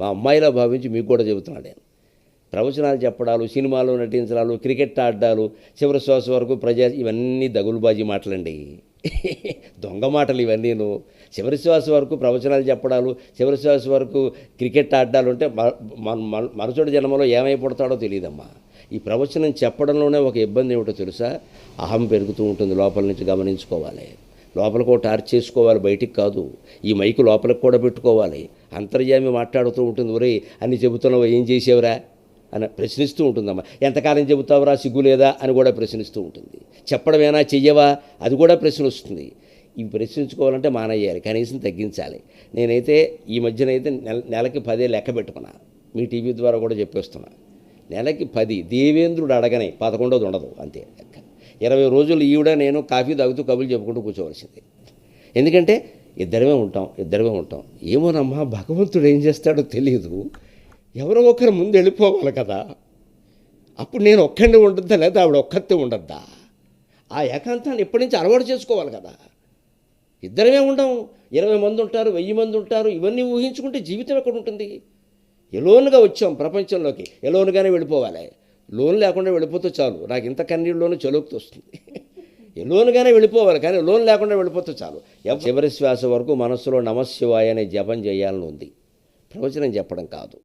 మా అమ్మాయిలా భావించి మీకు కూడా చెబుతున్నాను నేను. ప్రవచనాలు చెప్పడాలు సినిమాలు నటించడాలు క్రికెట్ ఆడ్డాలు చివరి శ్వాస వరకు ప్రజా ఇవన్నీ దగులుబాజీ మాటలండి. దొంగ మాటలు ఇవన్నీను. చివరి శ్వాస వరకు ప్రవచనాలు చెప్పడాలు చివరి శ్వాస వరకు క్రికెట్ ఆడడాలు అంటే మ- మరుసటి జన్మలో ఏమైపడతాడో తెలియదమ్మా ఈ ప్రవచనం చెప్పడంలోనే ఒక ఇబ్బంది ఏమిటో తెలుసా? అహం పెరుగుతూ ఉంటుంది లోపల నుంచి గమనించుకోవాలి. లోపలికి టార్చ్ చేసుకోవాలి బయటికి కాదు. ఈ మైకు లోపలికి కూడా పెట్టుకోవాలి. అంతర్యామి మాట్లాడుతూ ఉంటుంది ఒరే అన్ని చెబుతున్నావు ఏం చేసేవరా? అని ప్రశ్నిస్తూ ఉంటుందమ్మా. ఎంతకాలం చెబుతావురా సిగ్గు లేదా? అని కూడా ప్రశ్నిస్తూ ఉంటుంది. చెప్పడమేనా చెయ్యవా? అది కూడా ప్రశ్న వస్తుంది. ఇవి ప్రశ్నించుకోవాలంటే మానేయాలి కనీసం తగ్గించాలి. నేనైతే ఈ మధ్యనైతే నెల నెలకి పదే లెక్క పెట్టుకున్నా. మీ టీవీ ద్వారా కూడా చెప్పేస్తున్నా. నెలకి పది. దేవేంద్రుడు అడగనే పదకొండోది ఉండదు అంతే లెక్క. ఇరవై రోజులు ఈవిడ నేను కాఫీ తాగుతూ కబులు చెప్పుకుంటూ కూర్చోవలసింది. ఎందుకంటే ఇద్దరమే ఉంటాం ఇద్దరమే ఉంటాం. ఏమోనమ్మా భగవంతుడు ఏం చేస్తాడో తెలియదు ఎవరో ఒకరు ముందు వెళ్ళిపోవాలి కదా. అప్పుడు నేను ఒక్కడిని ఉండద్దా లేదా? ఆవిడ ఒక్కతే ఉండద్దా? ఆ ఏకాంతాన్ని ఎప్పటి నుంచి అలవాటు చేసుకోవాలి కదా. ఇద్దరమే ఉండం. ఇరవై మంది ఉంటారు వెయ్యి మంది ఉంటారు. ఇవన్నీ ఊహించుకుంటే జీవితం ఎక్కడ ఉంటుంది? ఎలోనుగా వచ్చాం ప్రపంచంలోకి. ఎలోనుగానే వెళ్ళిపోవాలి. లోన్ లేకుండా వెళ్ళిపోతే చాలు. నాకు ఇంత కన్నీళ్ళలోనూ చలుకుతూ వస్తుంది. లోన్గానే వెళ్ళిపోవాలి కానీ లోన్ లేకుండా వెళ్ళిపోతే చాలు. చివరి శ్వాస వరకు మనస్సులో నమశివాయ అనే జపం చేయాలని ఉంది. ప్రవచనం చెప్పడం కాదు.